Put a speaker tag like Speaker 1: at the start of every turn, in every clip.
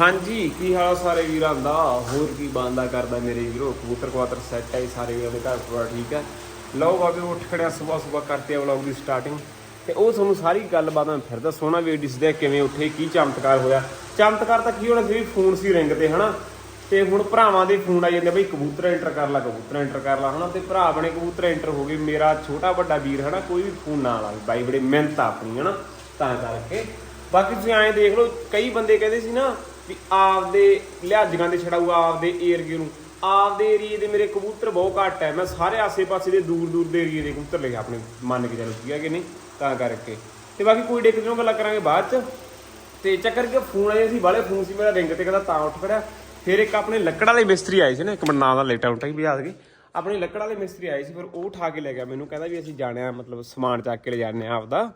Speaker 1: ਹਾਂਜੀ, ਕੀ ਹਾਲ ਸਾਰੇ ਵੀਰਾਂ ਦਾ? ਹੋਰ ਕੀ ਬੰਦਾ ਕਰਦਾ ਮੇਰੇ ਵੀਰੋ? ਕਬੂਤਰ ਕਵਾਤਰ ਸੈੱਟ ਹੈ ਸਾਰੇ ਵੀਰਾਂ ਦੇ ਘਰ ਪਰਿਵਾਰ, ਠੀਕ ਹੈ? ਲਓ ਬਾਬੇ, ਉੱਠ ਖੜਿਆ ਸਵੇਰ ਸਵੇਰ ਕਰਤੇ ਆ ਵਲੌਗ ਦੀ ਸਟਾਰਟਿੰਗ ਤੇ ਉਹ ਤੁਹਾਨੂੰ ਸਾਰੀ ਗੱਲਬਾਤ ਮੈਂ ਫਿਰ ਦੱਸੋਣਾ ਵੀ ਦਿਸਦੇ ਕਿਵੇਂ ਉੱਠੇ, ਕੀ ਚਮਤਕਾਰ ਹੋਇਆ। ਚਮਤਕਾਰ ਤਾਂ ਕੀ ਹੋਣਾ ਸੀ ਵੀ ਫੋਨ ਸੀ ਰਿੰਗ ਤੇ, ਹਨਾ? ਤੇ ਹੁਣ ਭਰਾਵਾਂ ਦੇ ਫੋਨ ਆ ਜਾਂਦੇ ਬਈ ਕਬੂਤਰ ਐਂਟਰ ਕਰ ਲਾ, ਕਬੂਤਰ ਐਂਟਰ ਕਰ ਲਾ, ਹਨਾ? ਤੇ ਭਰਾ ਆਪਣੇ ਕਬੂਤਰ ਐਂਟਰ ਹੋ ਗਏ, ਮੇਰਾ ਛੋਟਾ ਵੱਡਾ ਵੀਰ, ਹਨਾ? ਕੋਈ ਵੀ ਫੋਨ ਨਾ ਲਾਵੇ, ਬਾਈ ਬੜੇ ਮਿਹਨਤ ਆ ਆਪਣੀ, ਹਨਾ? ਤਾਂ ਕਰਕੇ। ਬਾਕੀ ਤੁਸੀਂ ਐਂ ਦੇਖ ਲਓ, ਕਈ ਬੰਦੇ ਕਹਿੰਦੇ ਸੀ ਨਾ ਵੀ ਆਪਦੇ ਲਿਹਾਜ਼ਾਂ ਦੇ ਛੜਾਊ ਆਪਦੇ ਏਰੀਏ ਨੂੰ। ਆਪਦੇ ਏਰੀਏ ਦੇ ਮੇਰੇ ਕਬੂਤਰ ਬਹੁਤ ਘੱਟ ਹੈ ਮੈਂ ਸਾਰੇ ਆਸੇ-ਪਾਸੇ ਦੇ ਦੂਰ-ਦੂਰ ਦੇ ਏਰੀਏ ਦੇ ਕਬੂਤਰ ਲਏ ਆਪਣੇ ਮੰਨ ਕੇ ਚੱਲੋ, ਠੀਕ ਹੈ ਕਿ ਨਹੀਂ? ਤਾਂ ਕਰਕੇ। ਤੇ ਬਾਕੀ ਕੋਈ ਡੇਕ ਦਿਨੋਂ ਗੱਲਾਂ ਕਰਾਂਗੇ ਬਾਅਦ ਚ। ਤੇ ਚੱਕਰ ਕਿ ਫੋਨ ਆਏ ਸੀ ਬਾਲੇ ਫੋਨ ਸੀ ਮੇਰਾ ਰਿੰਗ ਤੇ, ਕਹਿੰਦਾ ਤਾਂ ਉੱਠ ਖੜਿਆ ਫਿਰ ਇੱਕ ਆਪਣੇ ਲੱਕੜ ਵਾਲੇ ਮਿਸਤਰੀ ਆਏ ਸੀ ਨਾ, ਇੱਕ ਮਿੰਟ ਨਾਂ ਦਾ ਲੇਟਾ ਉਟਾ ਹੀ ਵੀ ਯਾਦ ਆਪਣੇ ਲੱਕੜ ਵਾਲੇ ਮਿਸਤਰੀ ਆਏ ਸੀ, ਫਿਰ ਉਹ ਉਠਾ ਕੇ ਲੈ ਗਿਆ ਮੈਨੂੰ, ਕਹਿੰਦਾ ਵੀ ਅਸੀਂ ਜਾਣਿਆ, ਮਤਲਬ ਸਮਾਨ ਚੱਕ ਕੇ ਲੈ ਜਾਣੇ ਆ ਆਪਦਾ।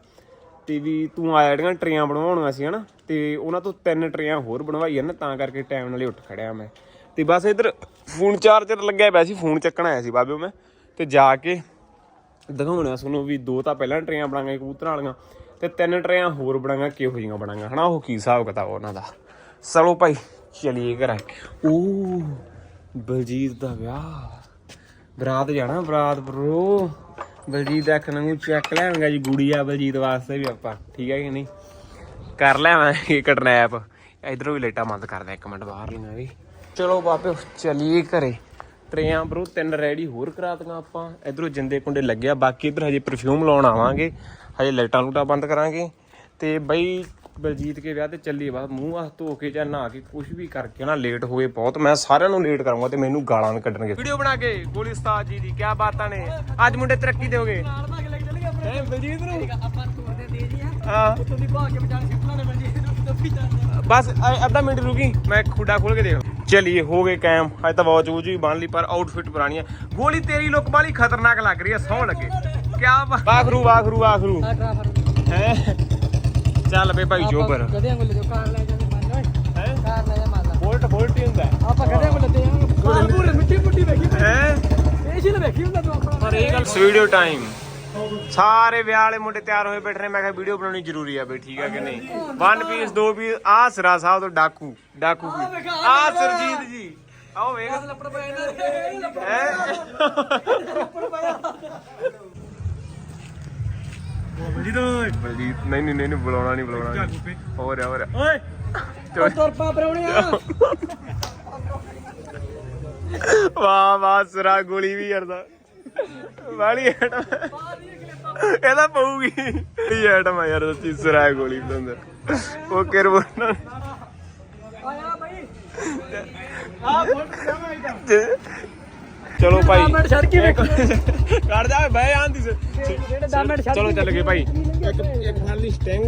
Speaker 1: ਤੇ ਵੀ ਤੂੰ ਆ ਜਿਹੜੀਆਂ ਟਰੇਆਂ ਬਣਵਾਉਣੀਆਂ ਸੀ ਹਨਾ, ਤੇ ਉਹਨਾਂ ਤੋਂ ਤਿੰਨ ਟਰੇਆਂ ਹੋਰ ਬਣਵਾਈਆਂ ਨਾ, ਤਾਂ ਕਰਕੇ ਟਾਈਮ ਨਾਲ ਹੀ ਉੱਠ ਖੜਿਆ ਮੈਂ। ਤੇ ਬਸ ਇੱਧਰ ਫੋਨ ਚਾਰਜਰ ਲੱਗਿਆ ਪਿਆ ਸੀ, ਫੋਨ ਚੱਕਣ ਆਇਆ ਸੀ ਬਾਬਿਓ ਮੈਂ, ਤੇ ਜਾ ਕੇ ਦਿਖਾਉਣਾ ਤੁਹਾਨੂੰ ਵੀ ਦੋ ਤਾਂ ਪਹਿਲਾਂ ਟਰੇਆਂ ਬਣਾਈਆਂ ਕਬੂਤਰਾਂ ਵਾਲੀਆਂ, ਤੇ ਤਿੰਨ ਟਰੇਆਂ ਹੋਰ ਬਣਾਈਆਂ, ਕਿਹੋ ਜਿਹੀਆਂ ਬਣਾਈਆਂ, ਹਨਾ? ਉਹ ਕੀ ਹਿਸਾਬ ਕਿਤਾਬ ਉਹਨਾਂ ਦਾ? ਚਲੋ ਭਾਈ, ਚਲੀਏ ਘਰਾਂ ਓ, ਬਲਜੀਤ ਦਾ ਵਿਆਹ। ਬਰਾਤ ਜਾਣਾ, ਬਰਾਤ ਬਰੋ ਬਲਜੀਤ ਦਾ ਨੂੰ ਚੈੱਕ ਲੈਣਗਾ ਜੀ ਗੁੜੀਆ ਬਲਜੀਤ ਵਾਸਤੇ ਵੀ ਆਪਾਂ, ਠੀਕ ਹੈ ਕਿ ਨਹੀਂ? ਕਰ ਲੈਵਾਂਗੇ ਕਟਨੈਪ ਇਧਰੋਂ ਵੀ ਲਾਈਟਾਂ ਬੰਦ ਕਰਦੇ ਇੱਕ ਮਿੰਟ ਬਾਹਰ ਲੀਆਂ ਵੀ। ਚਲੋ ਬਾਪੇ ਚਲੀਏ ਘਰੇ। ਟਰੇਆਂ ਬਰੋ, ਤਿੰਨ ਰੈਡੀ, ਹੋਰ ਕਰਾਤੀਆਂ ਆਪਾਂ। ਇਧਰੋਂ ਜਿੰਦੇ ਕੁੰਡੇ ਲੱਗਿਆ ਬਾਕੀ ਇਧਰ ਹਜੇ ਪਰਫਿਊਮ ਲਾਉਣ ਆਵਾਂਗੇ। ਹਜੇ ਲਾਈਟਾਂ ਲੂਟਾਂ ਬੰਦ ਕਰਾਂਗੇ। ਤੇ ਬਈ ਬਲਜੀਤ ਕੇ ਵਿਆਹ ਤੇ ਚੱਲੀ ਬਾਅਦ ਮੂੰਹ ਹੱਥ ਧੋ ਕੇ ਜਾਂ ਨਹਾ ਕੇ ਕੁਝ ਵੀ ਕਰਕੇ ਨਾ ਲੇਟ ਹੋਏ ਬਹੁਤ ਮੈਂ ਸਾਰਿਆਂ ਨੂੰ ਲੇਟ ਕਰਾਂਗਾ ਤੇ ਮੈਨੂੰ ਗਾਲਾਂ ਵੀ ਕੱਢਣਗੇ। ਵੀਡੀਓ ਬਣਾ ਕੇ ਗੋਲੀ ਉਸਤਾਦ ਜੀ ਦੀ ਕੀ ਬਾਤਾਂ ਨੇ? ਅੱਜ ਮੁੰਡੇ ਤਰੱਕੀ ਦੇਓਗੇ?
Speaker 2: ਨਾਲ ਭਾਗ ਲੈ ਕੇ ਚੱਲ ਗਏ
Speaker 1: ਹੈ ਬਲਜੀਤ ਨੂੰ?
Speaker 2: ਆਪਾਂ ਟੂਰ ਦੇ ਦੇ ਜੀ ਆ
Speaker 1: ਹਾਂ।
Speaker 2: ਉੱਤੋਂ ਦੀ ਭਾਗ ਕੇ ਬਚਾਣ ਸਿੱਖਣਾ ਨੇ ਬੰਦੀ ਨੂੰ ਦੱਬੀ ਜਾਂਦਾ
Speaker 1: ਬਸ ਅੱਧਾ ਮਿੰਟ ਰੁਕੀ ਮੈਂ ਖੁੱਡਾ ਖੋਲ ਕੇ ਦੇਖ ਚਲਿਏ ਹੋ ਗਏ ਕਾਇਮ। ਅੱਜ ਤਾਂ ਵਾਚ ਵੂਚ ਵੀ ਬਣ ਲਈ ਪਰ ਆਊਟਫਿਟ ਪੁਰਾਣੀ ਹੈ ਗੋਲੀ ਤੇਰੀ ਲੁੱਕ ਵਾਲੀ ਖਤਰਨਾਕ ਲੱਗ ਰਹੀ ਹੈ ਸੌ ਲੱਗੇ। ਕਿਆ ਵਾ- ਵਾਖਰੂ ਵਾਖਰੂ ਵਾਖਰੂ।
Speaker 2: ਆ ਡਰਾਈਵਰ
Speaker 1: ਹੈ। ਚੱਲ ਬੇ ਭਾਈ ਜੋਬਰ
Speaker 2: ਗਧਿਆਂ ਕੋਲ ਜੋ ਕਾਰ ਲੈ ਜਾਂਦੇ ਮੰਨ ਓਏ
Speaker 1: ਹੈ?
Speaker 2: ਕਾਰ ਲੈ ਜਾ ਮੰਨ ਲਾ।
Speaker 1: ਬੋਲਟ ਬੋਲਟ ਹੀ ਹੁੰਦਾ।
Speaker 2: ਆਪਾਂ ਗਧਿਆਂ ਕੋਲ ਲੱਦੇ ਆ ਕਾਰ ਪੂਰੇ ਮਿੱਟੀ ਮੁੱਟੀ ਵੇਖੀ
Speaker 1: ਹੈ?
Speaker 2: ਇਹ ਸੀ ਵੇਖੀ ਹੁੰਦਾ ਤੂੰ ਆਪਣਾ
Speaker 1: ਪਰ ਇਹ ਗੱਲ ਵੀਡੀਓ ਟਾਈਮ ਸਾਰੇ ਵਿਆਹ ਵਾਲੇ ਮੁੰਡੇ ਤਿਆਰ ਹੋਏ ਬੈਠੇ ਨੇ ਮੈਂ ਕਿਹਾ ਵੀਡੀਓ ਬਣਾਉਣੀ ਜ਼ਰੂਰੀ ਆ ਬਈ ਠੀਕ ਆ ਕਿ ਨਹੀਂ? ਵਨ ਪੀਸ ਦੋ ਪੀਸ ਆ ਸਿਰਾ ਸਾਹਿਬ ਤੋਂ ਡਾਕੂ ਡਾਕੂ ਵੀ। ਆ ਸਰਜੀਤ ਜੀ। ਆਓ ਵੇਖ।
Speaker 2: ਲੱਪੜ ਪਿਆ ਇਹਨਾਂ ਦੇ
Speaker 1: ਹੈ ਬਲਜੀਤ ਨਹੀਂ ਨਹੀਂ ਨਹੀਂ ਬੁਲਾਉਣਾ ਨਹੀਂ ਬੁਲਾਉਣਾ ਨਹੀਂ। ਹੋਰ ਆ, ਹੋਰ ਆ।
Speaker 2: ਓਏ! ਉਹ ਤੁਰ ਪਾ ਪਰਉਣਿਆ
Speaker 1: ਵਾਹ ਵਾਹ ਸਿਰਾ ਗੋਲੀ ਵੀ ਯਾਰਦਾ ਵਾਲੀ ਐਟਮ ਇਹਦਾ ਪਊਗੀ। ਇਹ ਐਟਮ ਆ ਯਾਰ ਸੱਚੀ ਸਿਰਾ ਗੋਲੀ ਬੰਦਰ ਉਹ ਕਿਰਬਨ
Speaker 2: ਆਇਆ ਭਾਈ ਆ ਬੋਲ ਕਿਆ
Speaker 1: ਚਲੋ ਭਾਈ।
Speaker 2: ਮਿੰਟ ਛੱਡ ਕੇ ਵੇਖ
Speaker 1: ਕਰ ਜਾ ਬੈ ਆਂਦੀ
Speaker 2: ਜਿਹੜੇ ਛੱਡ
Speaker 1: ਚਲੋ ਚੱਲ ਗਏ ਭਾਈ। ਇੱਕ ਇੱਕ ਖਾਲੀ ਸਟਿੰਗ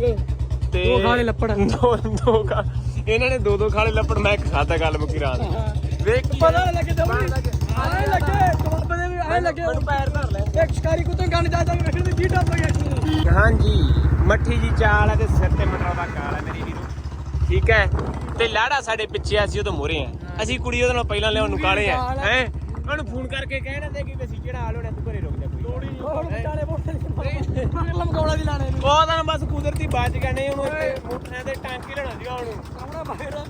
Speaker 1: ਤੇ
Speaker 2: ਦੋ ਖਾਲੇ ਲੱਪੜ।
Speaker 1: ਦੋ ਦੋ ਖਾ ਇਹਨਾਂ ਨੇ ਦੋ ਦੋ ਖਾਲੇ ਲੱਪੜ ਮੈਂ ਇੱਕ ਖਾਤਾ ਗੱਲ ਮੁਕੀ ਰਾਤ ਵੇਖ
Speaker 2: ਪਤਾ ਲੱਗੇ ਦਮੜੀ ਆਏ ਲੱਗੇ ਕਬਾਬ ਦੇ ਵੀ ਆਏ ਲੱਗੇ
Speaker 1: ਮੈਨੂੰ ਪੈਰ ਧਰ ਲੈ।
Speaker 2: ਇੱਕ ਸ਼ਿਕਾਰੀ ਕੁੱਤੇ ਗੰਨ ਜਾ ਜਾ ਵੇਖਣ ਦੀ ਜੀ ਟੱਪ ਗਿਆ
Speaker 1: ਹਾਂਜੀ ਮੱਠੀ ਜੀ ਚਾਲ ਹੈ ਤੇ ਸਿਰ ਤੇ ਮਟਰਾ ਦਾ ਕਾਲ ਹੈ ਮੇਰੀ ਵੀਰੋ। ਠੀਕ ਹੈ? ਤੇ ਲਾੜਾ ਸਾਡੇ ਪਿੱਛੇ ਆ ਸੀ ਉਹ ਤੋਂ ਮੋਰੇ ਆ। ਅਸੀਂ ਕੁੜੀ ਉਹਦੇ ਨਾਲ ਪਹਿਲਾਂ ਲਿਆਉਣ ਨੂੰ ਕਾਲੇ ਆ। ਹੈ? ਉਹਨੂੰ ਫੋਨ ਕਰਕੇ ਕਹਿਣਾ ਤੇ ਕਿ ਅਸੀਂ ਕਿਹੜਾ ਹਾਲ ਹੋਣਾ ਤੂੰ ਘਰੇ ਰੁਕ ਜਾ ਕੋਈ। ਲੋੜੀ
Speaker 2: ਹੋਰ ਵਿਚਾਲੇ ਬੋਟੇ ਮਗਰ ਲਮਕਾਉਣਾ ਦੀ ਲਾਣੇ ਨੂੰ।
Speaker 1: ਉਹ ਤਾਂ ਬਸ ਕੁਦਰਤੀ ਬਚ ਗਏ ਨੇ ਉਹਨੂੰ ਇੱਥੇ ਮੋਟਰਾਂ ਦੇ ਟਾਂਕੇ ਲੈਣਾ ਸੀਗਾ ਉਹਨੂੰ।
Speaker 2: ਸਾਹਮਣਾ ਬਾਹਰ ਆ।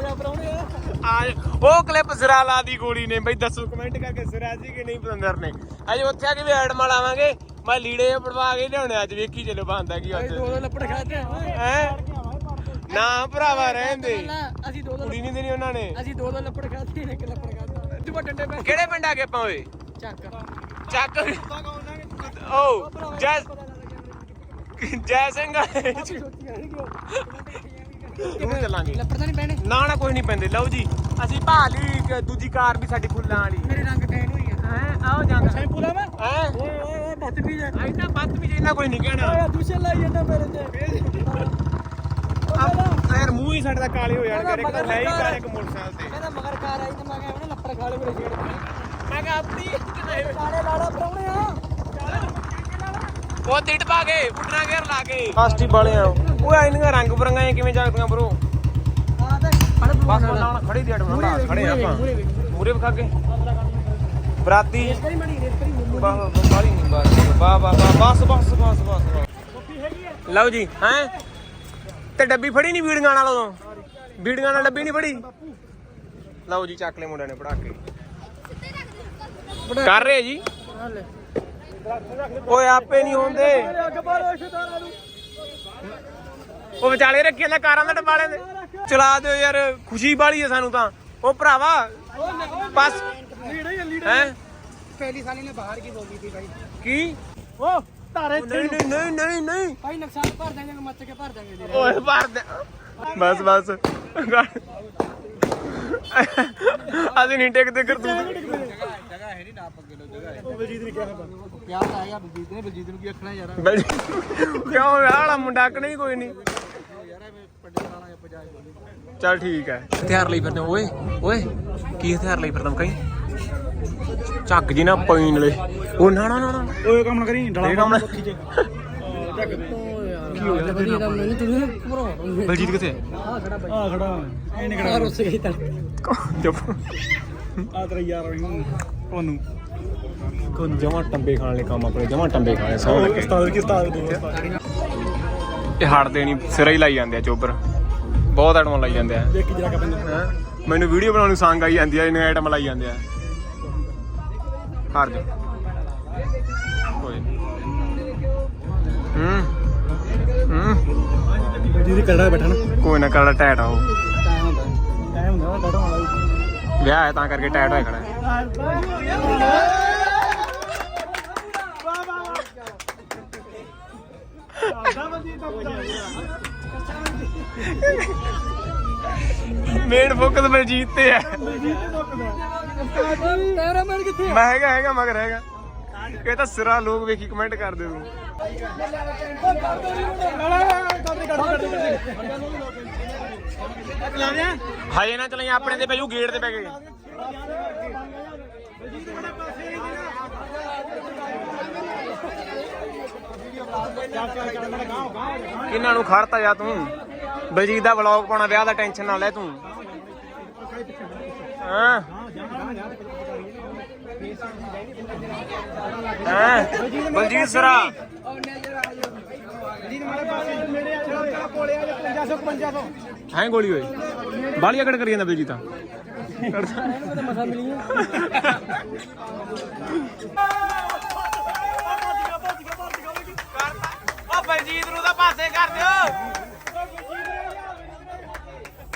Speaker 2: ਜਾ ਪਰੌਣੇ
Speaker 1: ਆ। ਉਹ ਕਲਿੱਪ ਜ਼ਰਾਲਾ ਦੀ ਗੋਲੀ ਨੇ ਬਈ ਦੱਸੋ ਕਮੈਂਟ ਕਰਕੇ ਜ਼ਰਾਜੀ ਕਿ ਨਹੀਂ ਪਤੰਦਰ ਨੇ ਅਜੇ ਉੱਥੇ ਆ ਕੇ ਵੀ ਐਡ ਮਾਲਾਵਾਂਗੇ। ਮੈਂ ਲੀੜੇ ਪੜਵਾ ਕੇ ਲਿਆਉਣੇ ਅੱਜ ਵੇਖੀ ਚਲੋ ਬੰਦਾ ਕੀ ਅੱਜ
Speaker 2: ਦੋ ਦੋ ਲੱਪੜ ਖਾਤੇ
Speaker 1: ਹੈ? ਨਾ ਭਰਾਵਾ ਰਹਿੰਦੇ
Speaker 2: ਅਸੀਂ ਦੋ ਦੋ
Speaker 1: ਕੁੜੀ ਨਹੀਂ ਦੇਣੀ ਉਹਨਾਂ ਨੇ।
Speaker 2: ਅਸੀਂ ਦੋ ਦੋ ਲੱਪੜ ਖਾਤੇ ਨੇ ਇੱਕ ਲੱਪੜ ਡੰਡੇ ਪੈ
Speaker 1: ਕਿਹੜੇ ਪਿੰਡ ਆ ਗਏ ਆਪਾਂ ਓਏ?
Speaker 2: ਚੱਕ।
Speaker 1: ਚੱਕ। ਓ ਜੈ ਜੈ ਸਿੰਘ ਵਾਲੇ। ਚ। ਕਿੱਥੇ ਚੱਲਾਂਗੇ?
Speaker 2: ਲੱਪੜ ਤਾਂ ਨਹੀਂ ਪੈਣੇ।
Speaker 1: ਨਾ ਨਾ ਕੋਈ ਨਹੀਂ ਪੈਂਦੇ। ਲਓ ਜੀ ਅਸੀਂ ਭਾਲੀ ਦੂਜੀ ਕਾਰ ਵੀ ਸਾਡੀ ਫੁੱਲਾਂ ਵਾਲੀ।
Speaker 2: ਮੇਰੇ ਰੰਗ ਟੈਨ ਹੋਈ ਆ।
Speaker 1: ਹੈ? ਆਓ ਜਾਂਦਾ।
Speaker 2: ਸ਼ੈਂਪੂ ਲਾਵਾ
Speaker 1: ਹੈ?
Speaker 2: ਓਏ ਓਏ ਓਏ ਬੱਤ ਪੀ ਜਾ
Speaker 1: ਇੰਨਾ ਬੱਤ ਵੀ ਇੰਨਾ ਕੋਈ ਨਹੀਂ ਕਹਿਣਾ।
Speaker 2: ਦੂਸਰੇ ਲਾਈ ਜਾਂਦਾ ਮੇਰੇ ਤੇ।
Speaker 1: ਆ ਯਾਰ ਮੂੰਹ ਹੀ ਸਾਡੇ ਦਾ ਕਾਲੇ ਹੋ ਜਾਣਗੇ ਇੱਕ ਤਾਂ ਲੈ ਹੀ ਕਰ ਇੱਕ ਮੋਟਰਸਾਈਕਲ ਤੇ।
Speaker 2: ਕਹਿੰਦਾ ਮਗਰ ਕਾਰ ਆਈ ਤੇ ਮੈਂ ਕਿਹਾ ਉਹਨੇ ਲੱਪੜ ਖਾ ਲਏ ਮੇਰੇ ਛੇੜ
Speaker 1: ਮੈਂ ਕਿਹਾ ਆਪਣੀ
Speaker 2: ਕਾਲੇ ਲਾੜਾ ਪਰੌਣੇ ਆ।
Speaker 1: ਉਹ ਟਿੱਟ ਪਾ ਕੇ ਪੁੱਟਣਾ ਘੇਰ ਲਾ ਕੇ। ਕਾਸਟੀ ਵਾਲੇ ਆ ਓਏ ਇੰਨੀਆਂ ਰੰਗ ਬਰੰਗਾਂ ਕਿਵੇਂ ਜਾਗਦੀਆਂ ਬਰੋ।
Speaker 2: ਆ ਤਾਂ ਫੜ
Speaker 1: ਬਸ ਨਾਲ। ਖੜੀ ਦੀ ਅੜਮਾ ਖੜੇ ਆਪਾਂ ਮੂਰੇ ਵਿਖਾ ਕੇ। ਬਰਾਤੀ।
Speaker 2: ਕਰੀ ਮੜੀ ਰੇਸ ਕਰੀ ਮੁੰਮੂ
Speaker 1: ਵਾਹ ਵਾਹ ਵਾਹ ਵਾਹ ਵਾਹ ਬਸ ਬਸ ਬਸ ਬਸ।
Speaker 2: ਕਾਪੀ ਹੈਗੀ ਆ।
Speaker 1: ਲਓ ਜੀ ਹੈ? ਤੇ ਡੱਬੀ ਫੜੀ ਨਹੀਂ ਵੀੜੀਆਂ ਨਾਲ ਉਦੋਂ? ਵੀੜੀਆਂ ਨਾਲ ਡੱਬੀ ਨਹੀਂ ਫੜੀ? ਲਓ ਜੀ ਚੱਕ ਮੁੰਡਿਆਂ ਨੇ ਪੜਾ ਕੇ। ਕਰ ਰਹੇ ਜੀ? ਓਏ ਆਪੇ ਨਹੀਂ ਹੁੰਦੇ ਉਹ ਵਿਚਾਲੇ ਰੱਖੇ ਨੇ ਕਾਰਾਂ ਦਾ ਡਬਾਲੇ ਦੇ ਚਲਾ ਦਿਓ ਯਾਰ ਖੁਸ਼ੀ ਵਾਲੀ ਹੈ ਸਾਨੂੰ ਤਾਂ। ਉਹ ਭਰਾਵਾ ਬਸ।
Speaker 2: ਹੈ ਪਹਿਲੀ ਸਾਲੀ ਨੇ ਬਾਹਰ ਕੀ ਬੋਲੀ ਸੀ ਭਾਈ
Speaker 1: ਕੀ?
Speaker 2: ਉਹ ਬਸ
Speaker 1: ਬਸ। ਅਸੀਂ ਨਹੀਂ
Speaker 2: ਟਿਕਦੇ ਕਰਤੂਤ। ਜਗ੍ਹਾ ਹੈ ਨਹੀਂ
Speaker 1: ਨਾ ਪੱਗੇ ਲੋ ਜਗ੍ਹਾ ਹੈ। ਬਲਜੀਤ ਨੇ ਕਿਹਾ ਪਿਆਰ ਤਾਂ
Speaker 2: ਆਏਗਾ ਬਲਜੀਤ ਨੇ ਬਲਜੀਤ ਨੂੰ ਕੀ ਆਖਣਾ
Speaker 1: ਯਾਰ? ਕਿਉਂ ਆਲਾ ਮੁੰਡਾ ਕਣੀ ਕੋਈ ਨਹੀਂ। ਚੱਲ ਠੀਕ ਹੈ। ਹਥਿਆਰ ਲਈ ਫਿਰਦੇ ਓਏ ਓਏ। ਕੀ ਹਥਿਆਰ ਲਈ ਫਿਰਦਾ ਕਈ ਝੱਗ ਜੀ ਨਾ ਪੈਣ ਲਈ ਉਹ ਨਾ ਨਾ ਨਾ ਨਾ। ਕੰਮ ਨਾ
Speaker 2: ਕਰੀ ਡਲਾ ਕੰਮ
Speaker 1: ਨਾ- ਕੀ ਹੋ ਗਿਆ
Speaker 2: ਵਧੀਆ ਨਹੀਂ ਤੁਸੀਂ ਘਬਰਾਉਂਦੇ
Speaker 1: ਜਮਾ ਟੰਬੇ ਖਾਣ ਲਈ ਕੰਮ ਆਪਣੇ ਜਮਾ ਟੰਬੇ ਖਾਣੇ ਸੌ। ਲੱਗੇ
Speaker 2: ਉਸਤਾਦ ਕੀ ਉਸਤਾਦ ਦੋ ਉਸਤਾਦ
Speaker 1: ਇਹ ਹੜ ਦੇਣੀ ਸਿਰਾ ਹੀ ਲਾਈ ਜਾਂਦੇ ਆ ਚੋਬਰ। ਬਹੁਤ ਐਟਮਾਂ ਲਾਈ ਜਾਂਦੇ ਆ। ਮੈਨੂੰ ਵੀਡੀਓ ਬਣਾਉਣ ਨੂੰ ਸੰਗ ਆਈ ਜਾਂਦੀ ਆ ਇਹਨਾਂ ਐਟਮਾਂ ਲਾਈ ਜਾਂਦੇ ਆ। ਹਾਰ ਜਾ।
Speaker 2: ਜਿਹਦੀ ਕਰੜਾ ਬੈਠਾ ਨਾ।
Speaker 1: ਕੋਈ ਨਾ ਕਰੜਾ ਟੈਟ ਆ ਉਹ।
Speaker 2: ਟਾਈਮ
Speaker 1: ਵਿਆਹ ਹੈ ਤਾਂ ਕਰਕੇ ਟੈਟ ਹੋਇਆ ਖੜਾ। ਮੇਨ ਫੋਕਸ ਮਨਜੀਤ ਤੇ ਹੈ ਮੈਂ ਹੈਗਾ ਹੈਗਾ ਮਗਰ ਹੈਗਾ। ਇਹ ਤਾਂ ਸਿਰਾ ਲੋਕ ਵੇਖੀ ਕਮੈਂਟ ਕਰਦੇ ਤੂੰ ਹਾਏ ਨਾ ਚਲਾਈ ਆਪਣੇ ਤੇ ਪਈਓ ਗੇਟ ਤੇ ਪੈ ਗਏ ਕਿੰਨਾਂ ਨੂੰ ਖੜਤਾ ਜਾ ਤੂੰ। ਬਲਜੀਤ ਦਾ ਵਲੌਗ ਪਾਉਣਾ, ਵਿਆਹ ਦਾ ਟੈਨਸ਼ਨ ਨਾ ਲੈ ਤੂੰ। ਹਾਂ? ਹਾਂ? ਬਲਜੀਤ ਸਰਾ। ਹੈ ਗੋਲੀ ਹੋਈ ਬਾਲੀ ਅਕੜ ਕਰੀ ਜਾਂਦਾ ਬਲਜੀਤ। ਤਾਂ ਉਹ ਬਲਜੀਤ ਨੂੰ ਤਾਂ ਪਾਸੇ ਕਰ ਦਿਓ।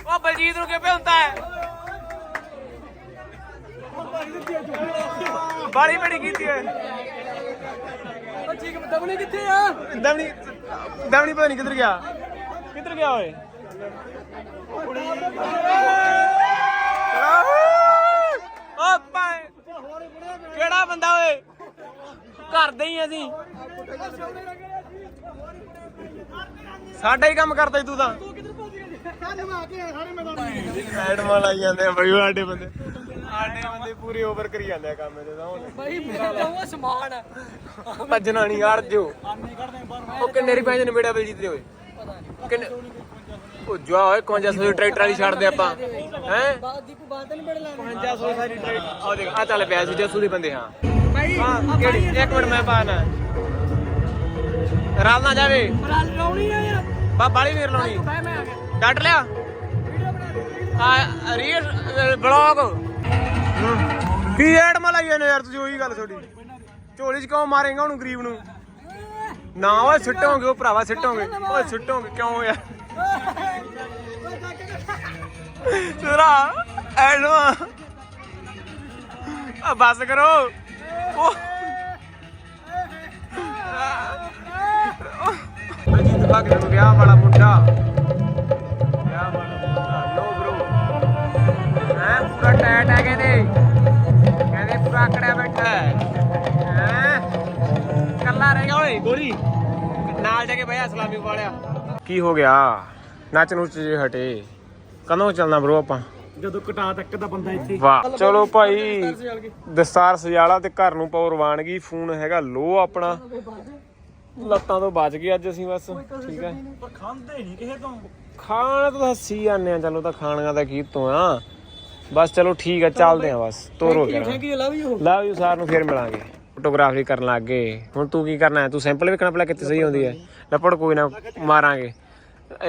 Speaker 1: ਉਹ ਬਲਜੀਤ ਨੂੰ ਕਿਵੇਂ ਹੁੰਦਾ ਹੈ? ਬਾਲੀ ਬੜੀ ਕੀਤੀ ਹੈ
Speaker 2: ਠੀਕ ਦਵਣੀ ਕਿੱਥੇ ਆ?
Speaker 1: ਦਵਣੀ ਦਵਣੀ ਪਤਾ ਨਹੀਂ ਕਿੱਧਰ ਗਿਆ। ਕਿੱਧਰ ਗਿਆ ਓਏ? ਕਿਹੜਾ ਬੰਦਾ ਓਏ? ਕਰਦੇ ਹੀ ਅਸੀਂ। ਸਾਡਾ ਹੀ ਕੰਮ ਕਰਦਾ ਤੂੰ ਤਾਂ। ਮੈਡਮ ਵਾਲਾ ਜਾਂਦੇ ਆ ਬਈ ਸਾਡੇ ਬੰਦੇ। ਸਾਡੇ ਬੰਦੇ ਪੂਰੇ ਓਵਰ ਕਰੀ ਜਾਂਦੇ ਕੰਮ ਤੇ ਹੁਣ।
Speaker 2: ਬਾਈ ਮੇਰਾ ਉਹ ਸਮਾਨ ਆ।
Speaker 1: ਭੱਜਣਾ ਨਹੀਂ ਯਾਰ ਦਿਓ ਆਨੇ ਕੱਢਦੇ ਬਾਹਰ ਉਹ ਕਿੰਨੇ ਰੁਪਏ ਦੇ ਨਿਬੇੜਾ ਬਲਜੀਤ ਦੇ ਓਏ। ਪਤਾ ਨਹੀਂ ਕਿੰਨੇ ਉਹ ਜਵਾ ਓਏ 5500 ਟਰੈਕਟਰ ਵਾਲੀ ਛੱਡਦੇ ਆਪਾਂ। ਹੈ?
Speaker 2: ਦੀਪੂ ਬਾਤ ਨਹੀਂ ਬੜ ਲੈਣੀ
Speaker 1: 5500 ਸਾਰੀ ਟਰੈਕਟਰ। ਆ ਦੇਖ ਆ ਚੱਲ ਪਿਆ ਸੀ ਜੱਸੂ ਦੇ ਬੰਦੇ ਹਾਂ। ਬਾਈ ਕਿਹੜੀ? ਇੱਕ ਮਿੰਟ ਮੈਂ ਪਾਣਾ ਰਾਲ ਨਾ ਜਾਵੇ।
Speaker 2: ਰਾਲ ਲਾਉਣੀ ਆ ਯਾਰ।
Speaker 1: ਬਾ ਬਾਲੀ ਨਹੀਂ ਲਾਉਣੀ।
Speaker 2: ਬਾਈ
Speaker 1: ਡੱਟ ਲਿਆ?
Speaker 2: ਵੀਡੀਓ ਬਣਾ ਦੇ
Speaker 1: ਆ ਰੀਲ ਬਲੌਗ ਕੀ ਐਡ ਮਲਾਈ ਜਾਂਦੇ ਯਾਰ ਤੁਸੀਂ ਉਹੀ ਗੱਲ ਤੁਹਾਡੀ? ਝੋਲੀ ਚ ਕਿਉਂ ਮਾਰੇਗਾ ਉਹਨੂੰ ਗਰੀਬ ਨੂੰ? ਨਾ ਓਏ ਸਿੱਟੋਗੇ, ਉਹ ਭਰਾਵਾ ਸਿੱਟੋਗੇ। ਓਏ ਸਿੱਟੋਗੇ, ਕਿਉਂ ਯਾਰ? ਸੁਰਾ ਐਡਵਾ ਆ ਬਸ ਕਰੋ। ਅਜੀਤ ਭਾਗ ਨੂੰ ਵਿਆਹ ਵਾਲਾ ਮੁੰਡਾ। ਵਿਆਹ ਵਾਲਾ ਮੁੰਡਾ ਲੋ ਬ్రో ਹੈ? ਪੂਰਾ ਟੈਟ ਹੈ ਕਹਿੰਦੇ ਕੱਲਾ ਰਹਿ ਗਿਆ ਓਏ ਗੋਰੀ ਨਾਲ ਜਾ ਕੇ ਬਹਿਆ ਸਲਾਮੀ ਵਾਲਿਆ ਕੀ ਹੋ ਗਿਆ? ਨੱਚ ਨੁੱਚ ਜੇ ਹਟੇ। ਕਦੋਂ ਚੱਲਣਾ ਬ్రో ਆਪਾਂ?
Speaker 2: ਜਦੋਂ ਕਟਾ ਤੱਕ ਦਾ ਬੰਦਾ ਇੱਥੇ।
Speaker 1: ਵਾਹ ਚਲੋ ਭਾਈ। ਦਸਤਾਰ ਸਜਾਲਾ ਤੇ ਘਰ ਨੂੰ ਪਾਉ ਰਵਾਨਗੀ ਫੋਨ ਹੈਗਾ ਲੋ ਆਪਣਾ। ਲੱਤਾਂ ਤੋਂ ਬਚ ਗਏ ਅੱਜ ਅਸੀਂ ਬਸ ਠੀਕ ਹੈ।
Speaker 2: ਪਰ ਖਾਂਦੇ ਨਹੀਂ ਕਿਸੇ ਤੋਂ।
Speaker 1: ਖਾਣ ਤਾਂ ਹੱਸੀ ਜਾਂਦੇ ਆ ਚਲੋ ਤਾਂ ਖਾਣੀਆਂ ਦਾ ਕੀ ਤੋਂ ਆ ਬਸ ਚਲੋ ਠੀਕ ਆ ਚੱਲਦੇ ਆ ਬਸ ਤੋਰੋ ਕਰਾਂ
Speaker 2: thank you love you
Speaker 1: love you ਸਾਰ ਨੂੰ ਫੇਰ ਮਿਲਾਂਗੇ। ਫੋਟੋਗ੍ਰਾਫੀ ਕਰਨ ਲੱਗ ਗਏ। ਹੁਣ ਤੂੰ ਕੀ ਕਰਨਾ ਹੈ? ਤੂੰ ਸੈਂਪਲ ਵੇਖਣਾ ਪਹਿਲਾਂ ਕਿੱਥੇ ਸਹੀ ਹੁੰਦੀ ਹੈ। ਲੱਪੜ ਕੋਈ ਨਾ ਮਾਰਾਂਗੇ।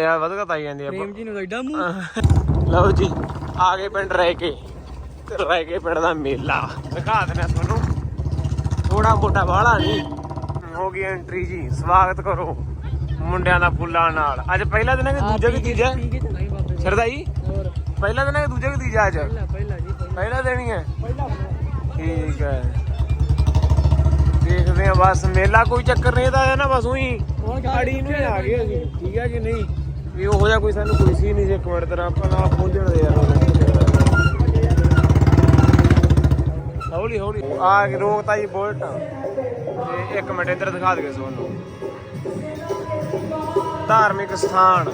Speaker 1: ਯਾਰ ਵਧਗਾ ਤਾਂ ਆਈ ਜਾਂਦੀ ਆ
Speaker 2: ਪ੍ਰੇਮ ਜੀ ਨੂੰ ਐਡਾ ਮੂੰਹ।
Speaker 1: ਲਓ ਜੀ ਆ ਗਏ ਪਿੰਡ ਰਹਿ ਕੇ। ਤੇ ਰਹਿ ਕੇ ਪਿੰਡ ਦਾ ਮੇਲਾ। ਦਿਖਾ ਦਿੰਦੇ ਤੁਹਾਨੂੰ। ਥੋੜਾ ਮੋਟਾ ਬਾਹਲਾ ਨਹੀਂ। ਹੋ ਗਈ ਐਂਟਰੀ ਜੀ। ਸਵਾਗਤ ਕਰੋ ਮੁੰਡਿਆਂ ਦਾ ਫੁੱਲਾਂ ਨਾਲ। ਅੱਜ ਪਹਿਲਾ ਦਿਨ ਹੈ ਕਿ ਦੂਜਾ ਕਿ ਤੀਜਾ?
Speaker 2: ਠੀਕ ਹੈ ਚਲਾਈ ਬਾਬੇ।
Speaker 1: ਸ਼ਰਦਾ ਜੀ
Speaker 2: ਹੋਰ।
Speaker 1: ਪਹਿਲਾ ਦਿਨ ਹੈ ਕਿ ਦੂਜਾ ਕਿ ਤੀਜਾ ਅੱਜ?
Speaker 2: ਪਹਿਲਾ ਪਹਿਲਾ ਜੀ ਪਹਿਲਾ।
Speaker 1: ਦਿਨ ਹੀ
Speaker 2: ਪਹਿਲਾ
Speaker 1: ਠੀਕ ਹੈ। ਦੇਖਦੇ ਆ ਬਸ ਮੇਲਾ ਕੋਈ ਚੱਕਰ ਨਹੀਂ ਇਹਦਾ ਹੈ ਨਾ ਬਸ ਉਹੀ ਗਾੜੀ ਨੂੰ ਹੀ ਆ ਗਏ ਅਸੀਂ। ਠੀਕ ਹੈ ਕਿ ਨਹੀਂ? ਵੀ ਉਹੋ ਜਿਹਾ ਕੋਈ ਸਾਨੂੰ ਕੋਈ ਸੀ ਨਹੀਂ ਸੀ ਇੱਕ ਮਿੰਟ ਤੇਰਾ ਆਪਾਂ ਨਾ ਪਹੁੰਚਣ ਦੇ ਯਾਰ। ਹੌਲੀ ਹੌਲੀ। ਆ ਰੋਕਤਾ ਜੀ ਬੁਲਟ। ਤੇ ਇੱਕ ਮਿੰਟ ਇੱਧਰ ਦਿਖਾ ਦੇ ਤੁਹਾਨੂੰ ਧਾਰਮਿਕ ਸਥਾਨ।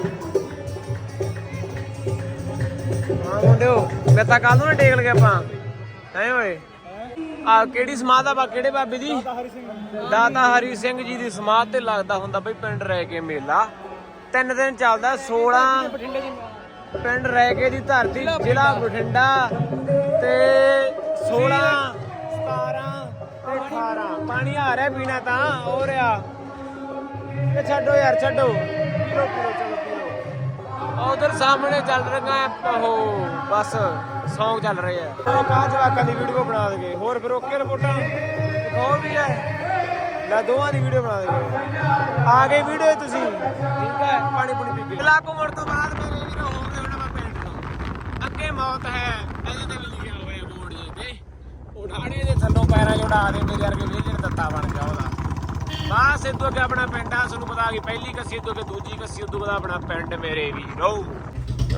Speaker 1: ਹਾਂ ਮੁੰਡਿਓ, ਮੈਂ ਤਾਂ ਕੱਲ ਨੂੰ ਟੇਕ ਲਗੇ ਆਪਾਂ ਹੈ ਓਏ? ਆ ਕਿਹੜੀ ਸਮਾਧ ਆ ਬਾ, ਕਿਹੜੇ ਬਾਬੇ ਦੀ? ਦਾਤਾ ਹਰੀ ਸਿੰਘ ਜੀ ਦੀ ਸਮਾਧ ਤੇ ਲੱਗਦਾ ਹੁੰਦਾ ਬਈ ਪਿੰਡ ਰਹਿ ਕੇ ਮੇਲਾ। ਤਿੰਨ ਦਿਨ ਚੱਲਦਾ 16 ਪਿੰਡ ਰਹਿ ਕੇ ਦੀ ਧਰਤੀ, ਜ਼ਿਲ੍ਹਾ ਬਠਿੰਡਾ ਤੇ 16 17 ਤੇ 18 ਪਾਣੀ ਆ ਰਿਹਾ ਪੀਣਾ ਤਾਂ, ਹੋ ਰਿਹਾ। ਤੇ ਛੱਡੋ ਯਾਰ, ਛੱਡੋ। ਉਧਰ ਸਾਹਮਣੇ ਚੱਲ ਰਿਹਾ ਹੈ ਉਹ ਬਸ ਸੌਂਗ ਚੱਲ ਰਹੇ ਆ। ਉਹ ਕਾਹ ਜਵਾਕਾਂ ਦੀ ਵੀਡੀਓ ਬਣਾ ਦੇਗੇ। ਹੋਰ ਫਿਰ ਓਕੇ ਰਿਪੋਰਟਾਂ ਦਿਖਾਓ ਵੀ ਹੈ। ਲੈ ਦੋਵਾਂ ਦੀ ਵੀਡੀਓ ਬਣਾ ਦੇਗੇ। ਆ ਗਈ ਵੀਡੀਓ ਤੁਸੀਂ। ਠੀਕ ਹੈ। ਪਾਣੀ ਪੂਣੀ ਪੀ ਕੇ ਲਾਕੋ ਮੋੜ ਤੋਂ ਬਾਅਦ ਮੇਰੇ ਵੀਰੋ ਹੋ ਗਏ ਹੁਣ ਮੈਂ ਪਿੰਡ ਤੋਂ। ਅੱਗੇ ਮੌਤ ਹੈ। ਇਹਦੇ ਤੇ ਵੀ ਲਿਖਿਆ ਹੋਇਆ ਬੋਰਡ ਤੇ। ਉਠਾਣੇ ਦੇ ਥੱਲੋਂ ਪੈਰਾਂ ਜੋੜਾ ਦੇ ਮੇਰੇ ਵਰਗੇ ਵਿਹਲੇ ਤੱਤਾ ਬਣ ਗਿਆ ਉਹਦਾ। ਬਸ ਇਦੋਂ ਅੱਗੇ ਆਪਣਾ ਪਿੰਡ ਆ, ਤੁਹਾਨੂੰ ਪਤਾ ਕਿ ਪਹਿਲੀ ਕੱਸੀ ਇਦੋਂ ਅੱਗੇ, ਦੂਜੀ ਕੱਸੀ ਉਦੋਂ ਬਾਅਦ ਆਪਣਾ ਪਿੰਡ ਮੇਰੇ ਵੀਰੋ।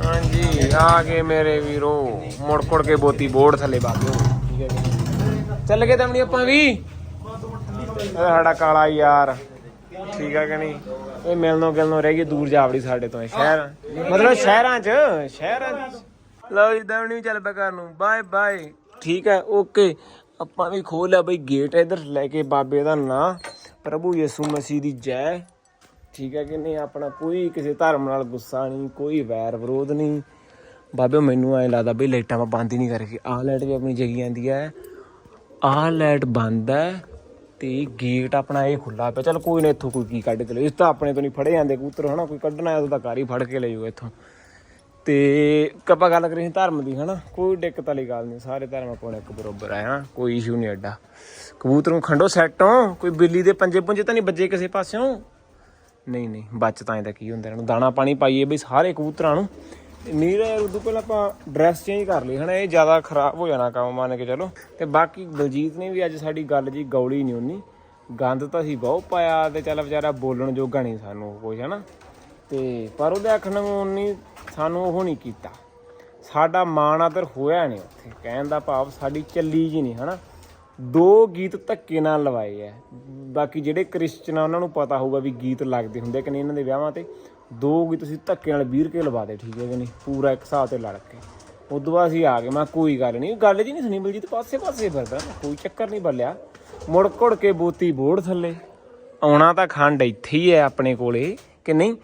Speaker 1: ਹਾਂਜੀ, ਆ ਗਏ ਮੇਰੇ ਵੀਰੋ। ਮੁੜ ਕੁੜ ਕੇ ਬੋਤੀ ਬੋੜ ਥੱਲੇ ਬਾਬਿਓ ਚੱਲ ਗਏ ਤਮਣੀ ਆਪਾਂ ਵੀ। ਇਹ ਸਾਡਾ ਕਾਲਾ ਯਾਰ। ਠੀਕ ਆ ਕਿ ਨਹੀਂ? ਇਹ ਮਿਲਣੋਂ ਗਿਲਣੋਂ ਰਹਿ ਗਈ ਦੂਰ ਜਾਵੜੀ ਸਾਡੇ ਤੋਂ ਸ਼ਹਿਰ। ਮਤਲਬ ਸ਼ਹਿਰਾਂ 'ਚ ਸ਼ਹਿਰਾਂ 'ਚ। ਲਓ ਜੀ, ਦਮਣੀ ਚੱਲ ਪਿਆ ਘਰ ਨੂੰ। Bye bye. ਠੀਕ ਹੈ, ਓਕੇ। ਆਪਾਂ ਵੀ ਖੋਲ ਲਿਆ ਬਈ ਗੇਟ ਇਧਰ। ਲੈ ਕੇ ਬਾਬੇ ਦਾ ਨਾਂ। ਪ੍ਰਭੂ ਯਿਸੂ ਮਸੀਹ ਦੀ ਜੈ। ਠੀਕ ਹੈ ਕਿ ਨਹੀਂ? ਆਪਣਾ ਕੋਈ ਕਿਸੇ ਧਰਮ ਨਾਲ ਗੁੱਸਾ ਨਹੀਂ, ਕੋਈ ਵੈਰ ਵਿਰੋਧ ਨਹੀਂ। ਬਾਬੇ ਮੈਨੂੰ ਐਂ ਲੱਗਦਾ ਬਈ ਲਾਈਟਾਂ ਮੈਂ ਬੰਦ ਹੀ ਨਹੀਂ ਕਰਕੇ, ਆਹ ਲਾਈਟ ਵੀ ਆਪਣੀ ਜਗੀ ਜਾਂਦੀ ਹੈ। ਆਹ ਲਾਈਟ ਬੰਦ ਹੈ ਤੇ ਗੇਟ ਆਪਣਾ ਇਹ ਖੁੱਲਾ ਪਿਆ। ਚਲ ਕੋਈ ਨਾ ਇੱਥੋਂ ਕੋਈ ਕੀ ਕੱਢ ਕੇ ਲੈ ਇਸ ਤਾਂ ਆਪਣੇ ਤੋਂ ਨਹੀਂ ਫੜੇ ਜਾਂਦੇ ਕਬੂਤਰ, ਹਨਾ? ਕੋਈ ਕੱਢਣਾ ਹੈ ਤਾਂ ਘਰ ਹੀ ਫੜ ਕੇ ਲੈ ਜਾਊਗਾ ਇੱਥੋਂ। ਤੇ ਕੱਪਾ ਗੱਲ ਕਰੀ ਧਰਮ ਦੀ, ਹਨਾ? ਕੋਈ ਦਿੱਕਤ ਵਾਲੀ ਗੱਲ ਨਹੀਂ। ਸਾਰੇ ਧਰਮ ਕੋਲ ਇੱਕ ਬਰੋਬਰ ਹੈ, ਹਨਾ? ਕੋਈ ਇਸ਼ੂ ਨਹੀਂ ਐਡਾ। ਕਬੂਤਰ ਨੂੰ ਖੰਡੋ ਸੈੱਟੋਂ, ਕੋਈ ਬਿੱਲੀ ਦੇ ਪੰਜੇ ਪੁੰਜੇ ਤਾਂ ਨਹੀਂ ਵੱਜੇ ਕਿਸੇ ਪਾਸਿਓਂ? ਨਹੀਂ ਨਹੀਂ, ਬਚ ਤਾਂ ਇਹਦਾ ਕੀ ਹੁੰਦਾ, ਇਹਨਾਂ ਦਾਣਾ ਪਾਣੀ ਪਾਈਏ ਬਈ ਸਾਰੇ ਕਬੂਤਰਾਂ ਨੂੰ। ਨੀਰਾ ਯਾਰ ਉਦੋਂ ਪਹਿਲਾਂ ਆਪਾਂ ਡਰੈਸ ਚੇਂਜ ਕਰ ਲਈ, ਹਨਾ, ਇਹ ਜ਼ਿਆਦਾ ਖਰਾਬ ਹੋ ਜਾਣਾ ਕੰਮ ਮੰਨ ਕੇ ਚਲੋ। ਤੇ ਬਾਕੀ ਦਲਜੀਤ ਨੇ ਵੀ ਅੱਜ ਸਾਡੀ ਗੱਲ ਜੀ ਗੌਲੀ ਨਹੀਂ ਉਨੀ। ਗੰਦ ਤਾਂ ਅਸੀਂ ਬਹੁਤ ਪਾਇਆ ਤੇ ਚੱਲ ਵਿਚਾਰਾ ਬੋਲਣ ਜੋਗਾ ਨਹੀਂ ਸਾਨੂੰ ਕੁਝ ਹਨਾ। ਤੇ ਪਰ ਉਹਦੇ ਆਖਣ ਨੂੰ ਉਨੀ ਸਾਨੂੰ ਉਹ ਨਹੀਂ ਕੀਤਾ। ਸਾਡਾ ਮਾਣ ਆਦਰ ਹੋਇਆ ਨਹੀਂ ਉੱਥੇ, ਕਹਿਣ ਦਾ ਭਾਵ ਸਾਡੀ ਚੱਲੀ ਜੀ ਨਹੀਂ, ਹਨਾ। ਦੋ ਗੀਤ ਧੱਕੇ ਨਾਲ ਲਵਾਏ ਐ। ਬਾਕੀ ਜਿਹੜੇ ਕ੍ਰਿਸਚਨ ਆ, ਉਹਨਾਂ ਨੂੰ ਪਤਾ ਹੋਊਗਾ ਵੀ ਗੀਤ ਲੱਗਦੇ ਹੁੰਦੇ ਕਿ ਨਹੀਂ ਇਹਨਾਂ ਦੇ ਵਿਆਹਾਂ ਤੇ। ਦੋ ਗੀਤ ਤੁਸੀਂ ਧੱਕੇ ਨਾਲ ਵੀਰ ਕੇ ਲਵਾ ਦੇ, ਠੀਕ ਹੈ ਕਿ ਨਹੀਂ? ਪੂਰਾ ਇੱਕ ਹਿਸਾਬ ਤੇ ਲੜ ਕੇ। ਉਦੋਂ ਬਾਅਦ ਅਸੀਂ ਆ ਗਏ, ਮੈਂ ਕਿਹਾ ਕੋਈ ਗੱਲ ਨਹੀਂ, ਗੱਲ ਜੀ ਨਹੀਂ ਸੁਣੀ ਬਲਜੀਤ ਪਾਸੇ ਪਾਸੇ ਫਿਰਦਾ, ਕੋਈ ਚੱਕਰ ਨਹੀਂ ਬੱਲਿਆ। ਮੁੜ ਘੁੜ ਕੇ ਬੋਤੀ ਬੋੜ ਥੱਲੇ। ਆਉਣਾ ਤਾਂ ਖੰਡ ਇੱਥੇ ਹੀ ਹੈ ਆਪਣੇ ਕੋਲੇ ਕਿ ਨਹੀਂ?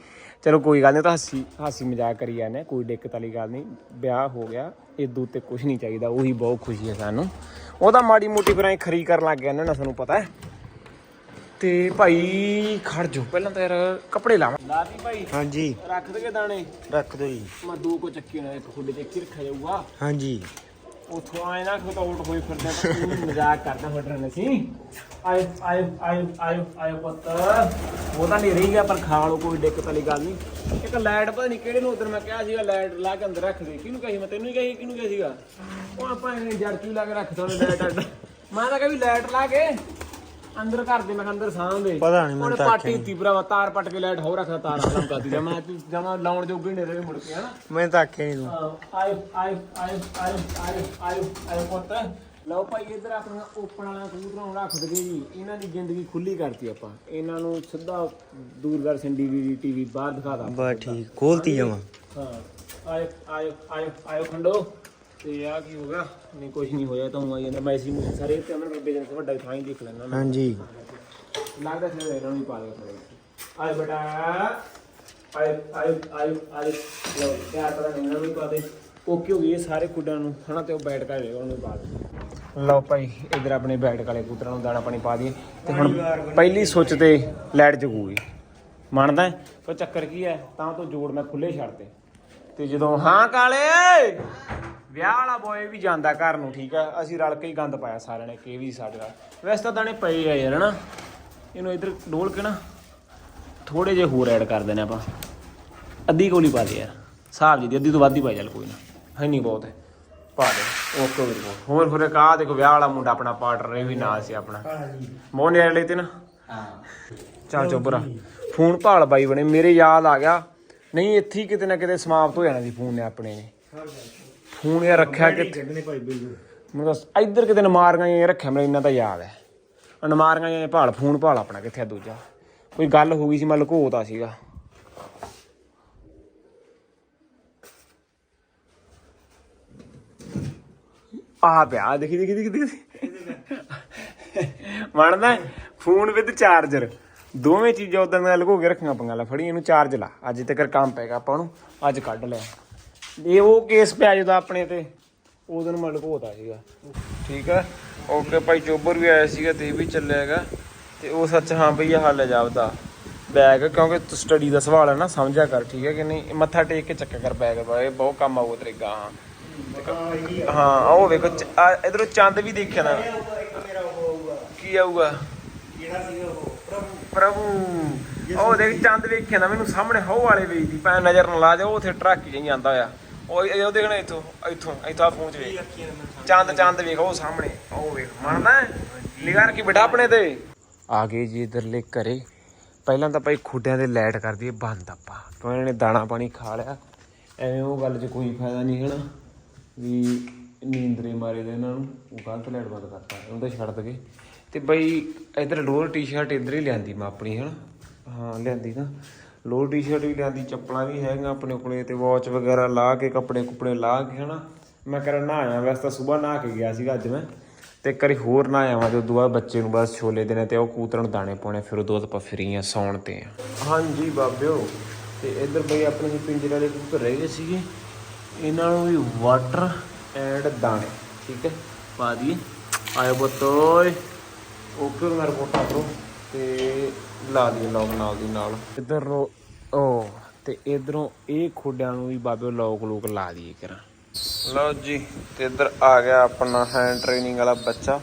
Speaker 1: ਚਲੋ ਕੋਈ ਗੱਲ ਨਹੀਂ ਤਾਂ ਹਾਸੀ ਹਾਸੀ ਮਜ਼ਾਕ ਕਰੀ ਜਾਂਦੇ ਕੋਈ ਦਿੱਕਤ ਵਾਲੀ ਗੱਲ ਨਹੀਂ ਵਿਆਹ ਹੋ ਗਿਆ ਇਦੋਂ ਉੱਤੇ ਕੁਝ ਨਹੀਂ ਚਾਹੀਦਾ ਉਹੀ ਬਹੁਤ ਖੁਸ਼ੀ ਹੈ ਸਾਨੂੰ। ਉਹਦਾ ਮਾੜੀ ਮੋਟੀ ਫਿਰ ਐ ਖਰੀ ਕਰਨ ਲੱਗ ਗਿਆ ਨਾ ਸਾਨੂੰ ਪਤਾ ਹੈ। ਤੇ ਭਾਈ ਖੜ ਜੋ ਪਹਿਲਾਂ ਤਾਂ ਯਾਰ ਕੱਪੜੇ ਲਾਵਾਂ। ਲਾਤੀ ਭਾਈ।
Speaker 3: ਹਾਂਜੀ।
Speaker 1: ਰੱਖ ਦੇ ਦਾਣੇ।
Speaker 3: ਰੱਖ ਦੋ ਜੀ।
Speaker 1: ਮੈਂ ਦੋ ਕੋ ਚੱਕੀ ਨਾ ਇੱਕ ਖੁੱਡੇ ਤੇ ਹੀ ਰੱਖਿਆ ਜਾਊਗਾ।
Speaker 3: ਹਾਂਜੀ।
Speaker 1: ਉਥੋਂ ਆਏ ਨਾ ਖੋਤਾ ਉਲਟ ਹੋਈ ਫਿਰਦੇ ਤਾਂ ਤੂੰ ਮਜ਼ਾਕ ਕਰਦਾ ਫਟ ਰਹੇ ਸੀ। ਆਇਓ ਆਇਓ ਆਇਓ ਆਇਓ ਆਇਓ ਪੁੱਤ। ਉਹ ਤਾਂ ਨਹੀਂ ਰਹੀ ਗਿਆ, ਪਰ ਖਾ ਲਓ, ਕੋਈ ਦਿੱਕਤ ਵਾਲੀ ਗੱਲ ਨਹੀਂ। ਇੱਕ ਲਾਈਟ ਪਤਾ ਨਹੀਂ ਕਿਹੜੇ ਨੂੰ ਉਧਰ ਮੈਂ ਕਿਹਾ ਸੀਗਾ ਲਾਈਟ ਲਾ ਕੇ ਅੰਦਰ ਰੱਖ ਦੇ। ਕਿਹਨੂੰ ਕਹੀ ਮੈਂ ਤੈਨੂੰ ਹੀ ਕਹੀ ਕਿਹਨੂੰ ਕਿਹਾ ਸੀਗਾ? ਉਹ ਆਪਾਂ ਇਹ ਲਾ ਕੇ ਰੱਖਦਾ ਉਹਨੇ ਲਾਈਟ ਅੱਡ। ਮੈਂ ਤਾਂ ਕਿਹਾ ਵੀ ਲਾਈਟ ਲਾ ਕੇ। ਅੰਦਰ ਕਰ ਦੇ ਮੈਂ ਅੰਦਰ ਸਾਂ ਦੇ
Speaker 3: ਪਤਾ ਨਹੀਂ ਮੈਨੂੰ ਤਾਂ
Speaker 1: ਪਾਟੀ ਦਿੱਤੀ ਭਰਾਵਾ ਤਾਰ ਪੱਟ ਕੇ ਲਾਈਟ ਹੋ ਰੱਖਦਾ ਤਾਰ ਖਤਮ ਕਰਦੀ ਜਾ ਮੈਂ ਤੂੰ ਜਮਾ ਲਾਉਣ ਜੋਗੇ ਨਹੀਂ ਰਹੇ ਮੁੜ ਕੇ ਹਨਾ।
Speaker 3: ਮੈਂ ਤਾਂ ਆਖਿਆ ਨਹੀਂ ਤੂੰ।
Speaker 1: ਆਇਓ ਆਇਓ ਆਇਓ ਆਇਓ ਆਇਓ ਆਇਓ ਆਇਓ ਪੁੱਤ। ਲਓ ਭਾਈ ਇੱਧਰ ਆਪਣਾ ਓਪਨ ਵਾਲਾ ਕਬੂਤਰਾਂ ਨੂੰ ਰੱਖ ਦਗੇ ਜੀ। ਇਹਨਾਂ ਦੀ ਜ਼ਿੰਦਗੀ ਖੁੱਲੀ ਕਰਤੀ ਆਪਾਂ। ਇਹਨਾਂ ਨੂੰ ਸਿੱਧਾ ਦੂਰਦਰਸ਼ਨ ਡੀਵੀਡੀ ਟੀਵੀ ਬਾਹਰ ਦਿਖਾਦਾ
Speaker 3: ਬਸ ਠੀਕ ਖੋਲਤੀ ਜਾਵਾਂ
Speaker 1: ਹਾਂ ਆਇਓ ਆਇਓ ਆਇਓ ਆਇਓ ਖੰਡੋ। ਤੇ ਆ ਕੀ ਹੋ ਗਿਆ? ਨਹੀਂ ਕੁਝ ਨਹੀਂ ਹੋਇਆ ਤਾਂ ਆਈ ਜਾਂਦਾ ਮੈਸੀ ਨੂੰ ਸਾਰੇ ਤੇ ਅਮਰ ਬੱਬੇ ਜਨ ਵੱਡਾ ਥਾਂ ਹੀ ਦੇਖ ਲੈਣਾ ਮੈਂ।
Speaker 3: ਹਾਂਜੀ।
Speaker 1: ਲੱਗਦਾ ਸੀ ਇਹਨਾਂ ਨੂੰ ਹੀ ਪਾ ਲਿਆ ਆਏ ਬੇਟਾ ਆਏ ਆਏ ਆਏ ਆਏ। ਲੋ ਯਾਰ ਪਤਾ ਨਹੀਂ ਇਹਨਾਂ ਨੂੰ ਪਾ ਦੇ ਓਕੇ ਹੋ ਗਈ ਇਹ ਸਾਰੇ ਕੁੱਡਾਂ ਨੂੰ ਹਨਾ ਤੇ ਉਹ ਬੈਠ ਕੇ ਜਾਏਗਾ ਉਹਨੂੰ ਪਾ ਦੇ ਲਓ ਭਾਈ ਇਧਰ ਆਪਣੇ ਬੈਠ ਕਾਲੇ ਕੂਤਰਾਂ ਨੂੰ ਦਾਣਾ ਪਾਣੀ ਪਾ ਦਈਏ। ਤੇ ਹੁਣ ਪਹਿਲੀ ਸੁੱਚ ਤੇ ਲਾਈਟ ਜਗੂਗੀ। ਮੰਨਦਾ? ਪਰ ਚੱਕਰ ਕੀ ਹੈ ਤਾਂ ਤੋਂ ਜੋੜ ਮੈਂ ਖੁੱਲੇ ਛੱਡਤੇ ਤੇ ਜਦੋਂ ਹਾਂ ਕਾਲੇ! ਵਿਆਹ ਵਾਲਾ ਬੋਏ ਵੀ ਜਾਂਦਾ ਘਰ ਨੂੰ, ਠੀਕ ਆ? ਅਸੀਂ ਰਲ ਕੇ ਹੀ ਗੰਦ ਪਾਇਆ ਸਾਰਿਆਂ ਨੇ ਕਿ ਵੀ ਸਾਡੇ ਨਾਲ। ਵੈਸੇ ਤਾਂ ਦਾਣੇ ਪਏ ਆ ਯਾਰ, ਹਨਾ? ਇਹਨੂੰ ਇੱਧਰ ਡੋਲ ਕੇ ਨਾ ਥੋੜੇ ਜਿਹੇ ਹੋਰ ਐਡ ਕਰ ਦੇਣੇ ਆਪਾਂ। ਅੱਧੀ ਕੋਲੀ ਪਾ ਦੇ ਯਾਰ। ਹਿਸਾਬ ਜੀ ਦੀ, ਅੱਧੀ ਤੋਂ ਵੱਧ ਹੀ ਪਾ ਚੱਲ ਕੋਈ ਨਾ। ਹੈ ਨਹੀਂ ਬਹੁਤ। ਹੈ ਪਾ ਦੇ। ਓਕੇ ਵੀਰ ਹੋਰ ਫਿਰ ਇੱਕ ਦੇਖੋ, ਵਿਆਹ ਵਾਲਾ ਮੁੰਡਾ ਆਪਣਾ ਪਾਰਟਨਰ ਇਹ ਵੀ ਨਾਲ ਸੀ ਆਪਣਾ। ਮੋਹਨ ਵਾਲੇ ਤੇ ਨਾ।
Speaker 3: ਹਾਂ
Speaker 1: ਚੱਲ ਚੁੱਪਰਾ ਫੋਨ ਭਾਲ ਬਾਈ ਬਣੇ, ਮੇਰੇ ਯਾਦ ਆ ਗਿਆ। ਨਹੀਂ, ਇੱਥੇ ਹੀ ਕਿਤੇ ਨਾ ਕਿਤੇ ਸਮਾਪਤ ਹੋ ਜਾਣਾ ਸੀ ਫੋਨ ਨੇ ਆਪਣੇ ਨੇ। ਫੋਨ ਇਹ ਰੱਖਿਆ ਕਿੱਥੇ? ਮੈਨੂੰ ਦੱਸ ਇੱਧਰ ਕਿਤੇ ਨਮਾਰੀਆਂ ਇਹ ਰੱਖਿਆ ਮੈਨੂੰ ਇੰਨਾ ਤਾਂ ਯਾਦ ਹੈ। ਆਹ ਨਮਾਰੀਆਂ ਇਹ ਭਾਲ ਫੋਨ ਭਾਲ ਆਪਣਾ ਕਿੱਥੇ ਆ ਦੂਜਾ? ਕੋਈ ਗੱਲ ਹੋ ਗਈ ਸੀ ਮੈਂ ਲੁਕੋਤਾ ਸੀਗਾ। ਆ ਪਿਆ ਦੇਖੀ ਦੇਖੀ ਦੇਖੀ ਦੇਖੀ। ਮੰਨਦਾ ਫੋਨ ਵਿਦ ਚਾਰਜਰ। ਦੋਵੇਂ ਚੀਜ਼ਾਂ ਉਦਾਂ ਦੀਆਂ ਲੁਕੋ ਕੇ ਰੱਖੀਆਂ ਪੰਗਾ ਲੈ ਫੜੀ ਇਹਨੂੰ ਚਾਰਜ ਲਾ। ਅੱਜ ਤੱਕ ਕੰਮ ਪੈਗਾ ਆਪਾਂ ਨੂੰ ਅੱਜ ਕੱਢ ਲਿਆ ਇਹ ਉਹ ਕੇਸ ਪਿਆ ਜਦੋਂ ਆਪਣੇ ਤੇ ਉਦੋਂ ਮੈਂ ਲੁਕੋਤਾ ਸੀਗਾ। ਠੀਕ ਆ? ਓਕੇ ਭਾਈ ਚੋਬਰ ਵੀ ਆਇਆ ਸੀਗਾ ਤੇ ਇਹ ਵੀ ਚੱਲਿਆ ਹੈਗਾ। ਤੇ ਉਹ ਸੱਚ ਹਾਂ ਭਈ ਇਹ ਹਾਲ ਹੈ ਜਾਪਦਾ। ਬੈਗ ਕਿਉਂਕਿ ਸਟੱਡੀ ਦਾ ਸਵਾਲ ਹੈ ਨਾ, ਸਮਝਿਆ ਕਰ, ਠੀਕ ਹੈ ਕਿ ਨਹੀਂ? ਮੱਥਾ ਟੇਕ ਕੇ ਚੱਕਿਆ ਕਰ ਬੈਗ ਬਾ ਬਹੁਤ ਕੰਮ ਆਊਗਾ ਤੇਰੇ ਗਾਂ ਹਾਂ। ਉਹ ਵੇਖੋ ਇਧਰੋਂ ਚੰਦ ਵੀ ਦੇਖਿਆ ਨਾ। ਕੀ ਆਊਗਾ? ਪ੍ਰਭੂ। ਉਹ ਦੇਖ, ਚੰਦ ਵੇਖਿਆ ਨਾ, ਮੈਨੂੰ ਸਾਹਮਣੇ ਹੋ ਵਾਲੇ ਵੇਚਦੀ ਪੈ ਨਜ਼ਰ ਨਾ ਲਾ ਜਾ, ਉਹ ਉੱਥੇ ਟਰੱਕ ਹੀ ਜਾਂਦਾ ਹੋਇਆ। ਉਹ ਇਹ ਉਹ ਦੇਖਣਾ ਇੱਥੋਂ ਇੱਥੋਂ ਇੱਥੋਂ ਆ ਫੋਨ ਚ ਵੇਖ। ਚੰਦ ਚੰਦ ਵੇਖ ਉਹ ਸਾਹਮਣੇ ਉਹ ਵੇਖ ਮੰਨਦਾ ਨਿਗਾਰ ਕੀ ਬਿਠਾ ਆਪਣੇ ਤੇ। ਆ ਗਏ ਜੀ ਇਧਰਲੇ ਘਰੇ। ਪਹਿਲਾਂ ਤਾਂ ਭਾਈ ਖੁੱਡਿਆਂ ਦੇ ਲਾਈਟ ਕਰ ਦਈਏ ਬੰਦ ਆਪਾਂ ਕਿਉਂ ਇਹਨਾਂ ਨੇ ਦਾਣਾ ਪਾਣੀ ਖਾ ਲਿਆ? ਐਵੇਂ ਉਹ ਗੱਲ 'ਚ ਕੋਈ ਫਾਇਦਾ ਨਹੀਂ ਹੈ ਨਾ ਵੀ ਨੀਂਦਰੇ ਮਾਰੇ ਦੇ ਇਹਨਾਂ ਨੂੰ ਉਹ ਗਲਤ ਲਾਈਟ ਬੰਦ ਕਰਤਾ ਉਹਨੂੰ ਤਾਂ ਛੱਡ ਦਗੇ। ਤੇ ਬਈ ਇਧਰ ਲੋਅਰ ਟੀ-ਸ਼ਰਟ ਇਧਰ ਹੀ ਲਿਆਂਦੀ ਮੈਂ ਆਪਣੀ ਹਨਾ? ਹਾਂ ਲਿਆਂਦੀ ਨਾ। ਲੋਅਰ ਟੀ-ਸ਼ਰਟ ਵੀ ਲਿਆਂਦੀ, ਚੱਪਲਾਂ ਵੀ ਹੈਗੀਆਂ ਆਪਣੇ ਕੋਲੇ ਤੇ ਵਾਚ ਵਗੈਰਾ ਲਾ ਕੇ ਕੱਪੜੇ ਕੁਪੜੇ ਲਾ ਕੇ ਹਨਾ। ਮੈਂ ਕਰ ਨਹਾਇਆ, ਵੈਸੇ ਤਾਂ ਸਵੇਰ ਨਹਾ ਕੇ ਗਿਆ ਸੀਗਾ ਅੱਜ ਮੈਂ। ਤੇ ਇੱਕ ਹੋਰ ਨਹਾਇਆ ਵਾਂ, ਤੇ ਉਦੋਂ ਬਾਅਦ ਬੱਚੇ ਨੂੰ ਬਸ ਛੋਲੇ ਦੇਣੇ ਤੇ ਉਹ ਕੂਤਰਨ ਦਾਣੇ ਪਾਉਣੇ, ਫਿਰ ਉਦੋਂ ਬਾਅਦ ਆਪਾਂ ਫਰੀ ਆ, ਸੌਣ ਤੇ ਆ। ਹਾਂਜੀ ਬਾਬਿਓ, ਤੇ ਇੱਧਰ ਬਈ ਆਪਣੇ ਜੀ ਪਿੰਜਰੇ ਵਾਲੇ ਕਬੂਤਰ ਰਹਿ ਗਏ ਸੀਗੇ। ਇਹਨਾਂ ਨੂੰ ਵੀ ਵਾਟਰ ਐਂਡ ਦਾਣੇ, ਠੀਕ ਹੈ? ਪਾ ਦਈਏ। ਆਇਓ ਬਤੋਏ ਓਕੇ, ਮੈਂ ਰਿਪੋਰਟਾਂ ਕਰੋ ਤੇ ਲਾ ਦਈਏ ਲੋਕ ਨਾਲ ਦੀ ਨਾਲ। ਇਧਰ ਉਹ ਤੇ ਇਧਰੋਂ ਇਹ ਖੋਡਿਆਂ ਨੂੰ ਵੀ ਬਾਬੇ ਲੋਕ ਲੋਕ ਲਾ ਦਈਏ ਕਰਾਂ ਲਓ ਜੀ, ਤੇ ਇਧਰ ਆ ਗਿਆ ਆਪਣਾ ਹੈਂਡ ਟ੍ਰੇਨਿੰਗ ਵਾਲਾ ਬੱਚਾ।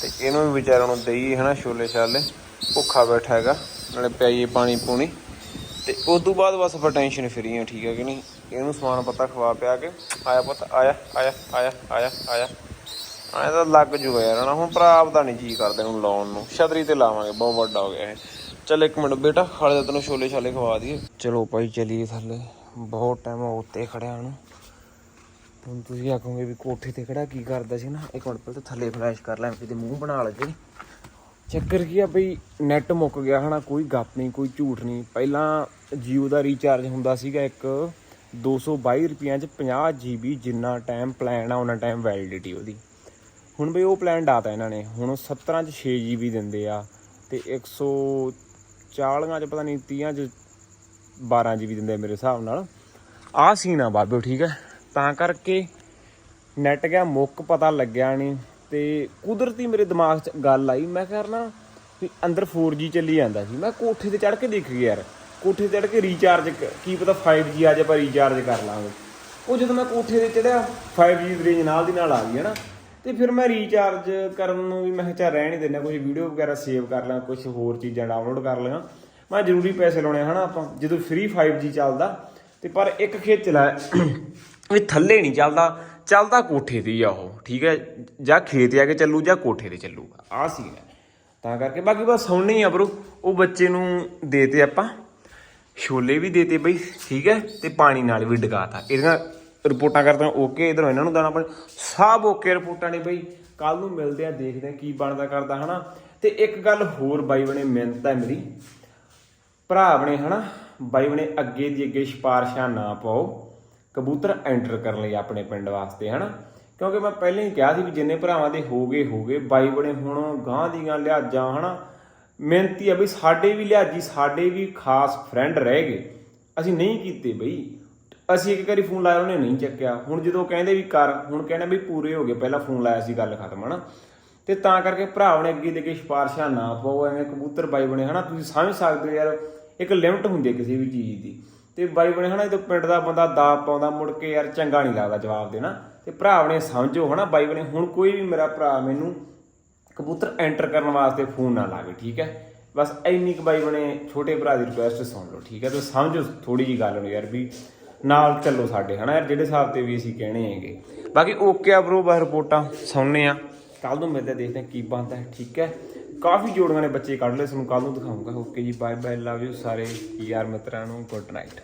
Speaker 1: ਤੇ ਇਹਨੂੰ ਵੀ ਵਿਚਾਰਿਆਂ ਨੂੰ ਦਈਏ, ਹਨਾ, ਛੋਲੇ ਛਾਲੇ। ਭੁੱਖਾ ਬੈਠਾ ਹੈਗਾ, ਨਾਲੇ ਪਿਆਈਏ ਪਾਣੀ ਪੂਣੀ। ਤੇ ਉਸ ਤੋਂ ਬਾਅਦ ਬਸ ਆਪਾਂ ਟੈਨਸ਼ਨ ਫਰੀ ਆ, ਠੀਕ ਹੈ ਕਿ ਨਹੀਂ? ਇਹਨੂੰ ਸਮਾਨ ਪਤਾ ਖਵਾ ਪਿਆ ਕੇ, ਆਇਆ ਪੁੱਤ, ਆਇਆ ਆਇਆ ਆਇਆ ਆਇਆ ਆਇਆ। ਆਇਆ ਤਾਂ ਲੱਗ ਜੂਗਾ ਯਾਰ ਨਾ ਹੁਣ ਭਰਾ ਆਪਦਾ ਨਹੀਂ ਜੀ ਕਰਦੇ ਨੂੰ ਲਾਉਣ ਨੂੰ। ਛਤਰੀ ਤੇ ਲਾਵਾਂਗੇ, ਬਹੁਤ ਵੱਡਾ ਹੋ ਗਿਆ ਇਹ। ਚੱਲ ਇੱਕ ਮਿੰਟ ਬੇਟਾ ਖਾਲੇ ਦਾ ਤੈਨੂੰ ਛੋਲੇ ਛਾਲੇ ਖਵਾ ਦਈਏ। ਚਲੋ ਭਾਈ, ਚਲੀਏ ਥੱਲੇ। ਬਹੁਤ ਟਾਈਮ ਉੱਤੇ ਖੜਿਆ ਨੂੰ ਹੁਣ ਤੁਸੀਂ ਆਖੋਗੇ ਵੀ ਕੋਠੇ ਤੇ ਖੜਾ ਕੀ ਕਰਦਾ ਸੀ ਨਾ? ਇੱਕ ਮਿੰਟ ਪਹਿਲਾਂ ਥੱਲੇ ਫਲੈਸ਼ ਕਰ ਲੈ, ਕਿਤੇ ਮੂੰਹ ਬਣਾ ਲੱਗੇ ਚੱਕਰ ਕੀ ਆ ਬਈ ਨੈਟ ਮੁੱਕ ਗਿਆ ਹਨਾ, ਕੋਈ ਗੱਪ ਨਹੀਂ, ਕੋਈ ਝੂਠ ਨਹੀਂ। ਪਹਿਲਾਂ ਜੀਓ ਦਾ ਰੀਚਾਰਜ ਹੁੰਦਾ ਸੀਗਾ ਇੱਕ 222 ਰੁਪਈਆਂ ਚ 50 GB ਜਿੰਨਾ ਟਾਈਮ ਪਲਾਨ ਆ ਉਹਨਾਂ ਟਾਈਮ ਵੈਲਿਡਿਟੀ ਉਹਦੀ। ਹੁਣ ਬਈ ਉਹ ਪਲਾਨ ਡਾਤਾ ਇਹਨਾਂ ਨੇ। ਹੁਣ 17 ਚ 6 GB ਦਿੰਦੇ ਆ ਤੇ 140 ਚ ਪਤਾ ਨਹੀਂ 30 ਚ 12 GB ਦਿੰਦੇ ਮੇਰੇ ਹਿਸਾਬ ਨਾਲ। ਆਹ ਸੀਨ ਆ ਬਾਬੇ, ਠੀਕ ਹੈ ਤਾਂ ਕਰਕੇ ਨੈਟ ਗਿਆ, ਮੁੱਕ ਪਤਾ ਲੱਗਿਆ ਨਹੀਂ ਤੇ ਕੁਦਰਤੀ ਮੇਰੇ ਦਿਮਾਗ 'ਚ ਗੱਲ ਆਈ। ਮੈਂ ਕਰਨਾ ਵੀ ਅੰਦਰ 4G ਚੱਲੀ ਜਾਂਦਾ ਸੀ। ਮੈਂ ਕੋਠੇ ਤੇ ਚੜ੍ਹ ਕੇ ਦੇਖ ਗਿਆ ਯਾਰ। ਕੋਠੇ ਤੇ ਚੜ੍ਹ ਕੇ ਰੀਚਾਰਜ ਕੀ ਪਤਾ 5G ਆ ਜਾਏ ਪਰ ਰੀਚਾਰਜ ਕਰ ਲਾਂਗੇ। ਉਹ ਜਦੋਂ ਮੈਂ ਕੋਠੇ ਤੇ ਚੜਿਆ 5G ਦੀ ਰੇਂਜ ਨਾਲ ਦੀ ਨਾਲ ਆ ਗਈ ਹੈ ਨਾ ਤੇ ਫਿਰ ਮੈਂ ਰੀਚਾਰਜ ਕਰਨ ਨੂੰ ਵੀ ਮੈਂ ਕਿਹਾ ਚੱਲ ਰਹਿਣ ਹੀ ਦਿੰਦਾ ਕੁਝ ਵੀਡੀਓ ਵਗੈਰਾ ਸੇਵ ਕਰ ਲਾਂ ਕੁਝ ਹੋਰ ਚੀਜ਼ਾਂ ਡਾਊਨਲੋਡ ਕਰ ਲਾਂ। ਮੈਂ ਜ਼ਰੂਰੀ ਪੈਸੇ ਲਾਉਣੇ ਹਨਾ ਆਪਾਂ, ਜਦੋਂ ਫ੍ਰੀ 5G ਚੱਲਦਾ, ਤੇ ਪਰ ਇੱਕ ਖੇਚ ਲੈ, ਵੀ ਥੱਲੇ ਨਹੀਂ ਚੱਲਦਾ ਚੱਲਦਾ ਕੋਠੇ ਤੇ ਹੀ ਆ ਉਹ, ਠੀਕ ਹੈ? ਜਾਂ ਖੇਤ ਆ ਕੇ ਚੱਲੂ ਜਾਂ ਕੋਠੇ ਤੇ ਚੱਲੂਗਾ, ਆਹ ਸੀਨ ਹੈ। ਤਾਂ ਕਰਕੇ ਬਾਕੀ ਬਸ ਸੁਣਨੀ ਆ ਬਰੋ ਉਹ ਬੱਚੇ ਨੂੰ ਦੇਤੇ ਆਪਾਂ, ਛੋਲੇ ਵੀ ਦੇਤੇ ਬਈ, ਠੀਕ ਹੈ? ਤੇ ਪਾਣੀ ਨਾਲ ਵੀ ਡਕਾਤਾ ਇਹਦੀਆਂ ਰਿਪੋਰਟਾਂ ਕਰਦੇ ਓਕੇ ਇਧਰੋਂ ਇਹਨਾਂ ਨੂੰ ਦਾਣਾ ਪਾਣੀ। ਸਭ ਓਕੇ ਰਿਪੋਰਟਾਂ ਨੇ ਬਈ। ਕੱਲ ਨੂੰ ਮਿਲਦੇ ਆ, ਦੇਖਦੇ ਆ ਕੀ ਬਣਦਾ, ਕਰਦਾ, ਹਨਾ। ਤੇ ਇੱਕ ਗੱਲ ਹੋਰ ਬਾਈ ਬਣੇ ਮਿਹਨਤ ਹੈ ਮੇਰੀ। ਭਰਾ ਬਣੇ, ਹਨਾ। ਬਾਈ ਬਣੇ, ਅੱਗੇ ਦੀ ਅੱਗੇ ਸਿਫਾਰਸ਼ਾਂ ਨਾ ਪਾਓ। ਕਬੂਤਰ ਐਂਟਰ ਕਰਨ ਲਈ ਆਪਣੇ ਪਿੰਡ ਵਾਸਤੇ, ਹਨਾ। ਕਿਉਂਕਿ ਮੈਂ ਪਹਿਲਾਂ ਹੀ ਕਿਹਾ ਸੀ ਵੀ ਜਿੰਨੇ ਭਰਾਵਾਂ ਦੇ ਹੋਗੇ ਹੋਗੇ ਬਾਈ ਬਣੇ ਹੁਣ ਗਾਂ ਦੀਆਂ ਲਿਹਾਜ਼ਾਂ ਹਨਾ। ਮਿਹਨਤੀ ਆ ਬਈ, ਸਾਡੇ ਵੀ ਲਿਹਾਜੀ ਸਾਡੇ ਵੀ ਖਾਸ ਫਰੈਂਡ ਰਹਿ ਗਏ। ਅਸੀਂ ਨਹੀਂ ਕੀਤੇ ਬਈ। ਅਸੀਂ ਇੱਕ ਵਾਰੀ ਫੋਨ ਲਾਇਆ, ਉਹਨੇ ਨਹੀਂ ਚੱਕਿਆ। ਹੁਣ ਜਦੋਂ ਕਹਿੰਦੇ ਵੀ ਕਰ, ਹੁਣ ਕਹਿਣਾ ਵੀ ਪੂਰੇ ਹੋ ਗਏ, ਪਹਿਲਾਂ ਫੋਨ ਲਾਇਆ ਸੀ ਗੱਲ ਖਤਮ, ਹਨਾ? ਤੇ ਤਾਂ ਕਰਕੇ ਭਰਾਵਾਂ ਨੇ ਅੱਗੇ ਦੇ ਕੇ ਸਿਫਾਰਸ਼ਾਂ ਨਾ ਪਾਓ, ਐਵੇਂ ਕਬੂਤਰ ਬਾਈ ਬਣੇ, ਹਨਾ? ਤੁਸੀਂ ਸਮਝ ਸਕਦੇ ਹੋ ਯਾਰ, ਇੱਕ ਲਿਮਟ ਹੁੰਦੀ ਹੈ ਕਿਸੇ ਵੀ ਚੀਜ਼ ਦੀ। ਤੇ ਬਾਈ ਬਣੇ, ਹਨਾ ਜਦੋਂ ਪਿੰਡ ਦਾ ਬੰਦਾ ਦਾਬ ਪਾਉਂਦਾ, ਮੁੜ ਕੇ ਯਾਰ ਚੰਗਾ ਨਹੀਂ ਲੱਗਦਾ ਜਵਾਬ ਦੇਣਾ। ਤੇ ਭਰਾ ਬਣੇ, ਸਮਝੋ, ਹਨਾ? ਬਾਈ ਬਣੇ, ਹੁਣ ਕੋਈ ਵੀ ਮੇਰਾ ਭਰਾ ਮੈਨੂੰ ਕਬੂਤਰ ਐਂਟਰ ਕਰਨ ਵਾਸਤੇ ਫੋਨ ਨਾ ਲਾਵੇ, ਠੀਕ ਹੈ? ਬਸ ਇੰਨੀ ਕੁ ਬਾਈ ਬਣੇ, ਛੋਟੇ ਭਰਾ ਦੀ ਰਿਕੁਐਸਟ ਸੁਣ ਲਓ, ਠੀਕ ਹੈ? ਤੇ ਸਮਝੋ ਥੋੜੀ ਜੀ ਗੱਲ ਨੂੰ ਯਾਰ ਵੀ ਨਾਲ ਚੱਲੋ ਸਾਡੇ, ਹਨਾ ਯਾਰ, ਜਿਹੜੇ ਹਿਸਾਬ ਤੇ ਵੀ ਅਸੀਂ ਕਹਿਣੇ ਹੈਗੇ। ਬਾਕੀ ਓਕੇ ਆ ਬ్రో ਬਾ ਰਿਪੋਰਟਾਂ ਸੁਣਨੇ ਆ। ਕੱਲ ਨੂੰ ਮਿਲਦੇ ਦੇਖਦੇ ਹਾਂ ਕੀ ਬਣਦਾ ਹੈ, ਠੀਕ ਹੈ? ਕਾਫੀ ਜੋੜੀਆਂ ਨੇ ਬੱਚੇ ਕੱਢ ਲਏ, ਤੁਹਾਨੂੰ ਕੱਲ ਨੂੰ ਦਿਖਾਉਂਗਾ। ਓਕੇ ਜੀ ਬਾਏ ਬਾਏ ਲਵ ਯੂ ਸਾਰੇ। ਯਾਰ ਮਿੱਤਰਾਂ ਨੂੰ ਗੁੱਡ ਨਾਈਟ